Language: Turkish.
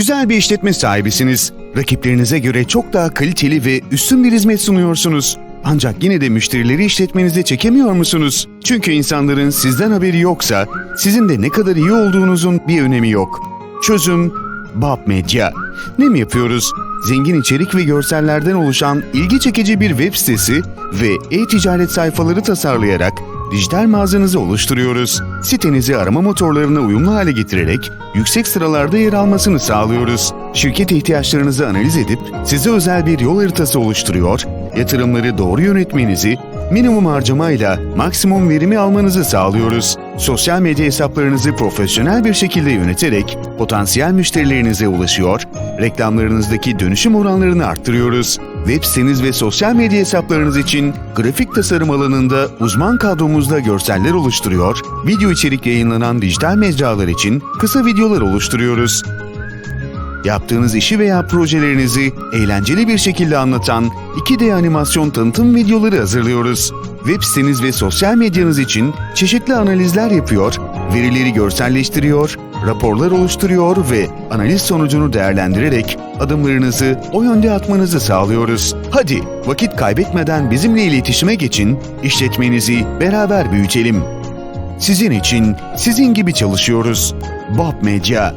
Güzel bir işletme sahibisiniz. Rakiplerinize göre çok daha kaliteli ve üstün bir hizmet sunuyorsunuz. Ancak yine de müşterileri işletmenize çekemiyor musunuz? Çünkü insanların sizden haberi yoksa sizin de ne kadar iyi olduğunuzun bir önemi yok. Çözüm Bab Medya. Ne mi yapıyoruz? Zengin içerik ve görsellerden oluşan ilgi çekici bir web sitesi ve e-ticaret sayfaları tasarlayarak dijital mağazanızı oluşturuyoruz. Sitenizi arama motorlarına uyumlu hale getirerek yüksek sıralarda yer almasını sağlıyoruz. Şirket ihtiyaçlarınızı analiz edip size özel bir yol haritası oluşturuyor, yatırımları doğru yönetmenizi, minimum harcamayla maksimum verimi almanızı sağlıyoruz. Sosyal medya hesaplarınızı profesyonel bir şekilde yöneterek potansiyel müşterilerinize ulaşıyor, reklamlarınızdaki dönüşüm oranlarını arttırıyoruz. Web siteniz ve sosyal medya hesaplarınız için grafik tasarım alanında uzman kadromuzla görseller oluşturuyor, video içerik yayınlanan dijital mecralar için kısa videolar oluşturuyoruz. Yaptığınız işi veya projelerinizi eğlenceli bir şekilde anlatan 2D animasyon tanıtım videoları hazırlıyoruz. Web siteniz ve sosyal medyanız için çeşitli analizler yapıyor, verileri görselleştiriyor, raporlar oluşturuyor ve analiz sonucunu değerlendirerek adımlarınızı o yönde atmanızı sağlıyoruz. Hadi vakit kaybetmeden bizimle iletişime geçin, işletmenizi beraber büyütelim. Sizin için sizin gibi çalışıyoruz. Bob Medya